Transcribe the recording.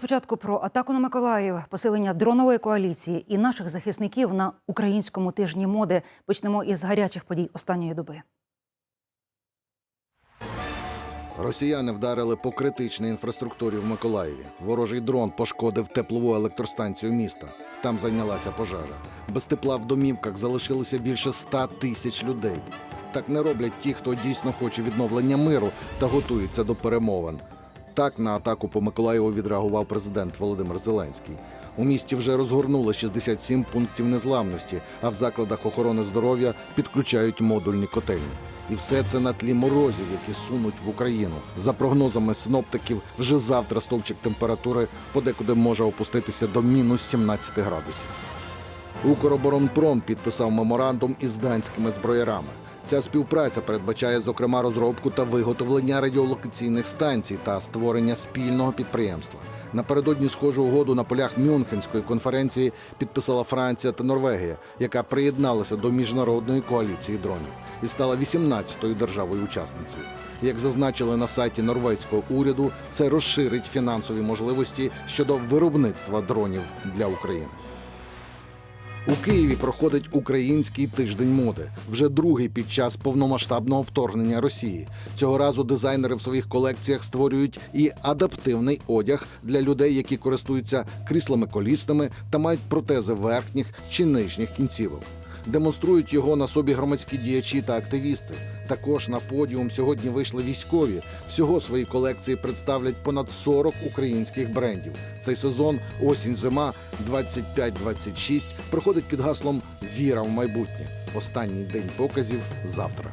спочатку про атаку на Миколаїв, посилення дронової коаліції і наших захисників на українському тижні моди. Почнемо із гарячих подій останньої доби. Росіяни вдарили по критичній інфраструктурі в Миколаєві. Ворожий дрон пошкодив теплову електростанцію міста. Там зайнялася пожежа. Без тепла в домівках залишилося більше ста тисяч людей. Так не роблять ті, хто дійсно хоче відновлення миру та готується до перемовин. Так на атаку по Миколаєву відреагував президент Володимир Зеленський. У місті вже розгорнули 67 пунктів незламності, а в закладах охорони здоров'я підключають модульні котельні. І все це на тлі морозів, які сунуть в Україну. За прогнозами синоптиків, вже завтра стовпчик температури подекуди може опуститися до мінус 17 градусів. Укроборонпром підписав меморандум із данськими зброярами. Ця співпраця передбачає, зокрема, розробку та виготовлення радіолокаційних станцій та створення спільного підприємства. Напередодні схожу угоду на полях Мюнхенської конференції підписала Франція та Норвегія, яка приєдналася до міжнародної коаліції дронів і стала 18-ю державою-учасницею. Як зазначили на сайті норвезького уряду, це розширить фінансові можливості щодо виробництва дронів для України. У Києві проходить український тиждень моди, вже другий під час повномасштабного вторгнення Росії. Цього разу дизайнери в своїх колекціях створюють і адаптивний одяг для людей, які користуються кріслами колісними та мають протези верхніх чи нижніх кінцівок. Демонструють його на собі громадські діячі та активісти. Також на подіум сьогодні вийшли військові. Всього свої колекції представлять понад 40 українських брендів. Цей сезон осінь-зима 25-26 проходить під гаслом Віра в майбутнє. Останній день показів завтра.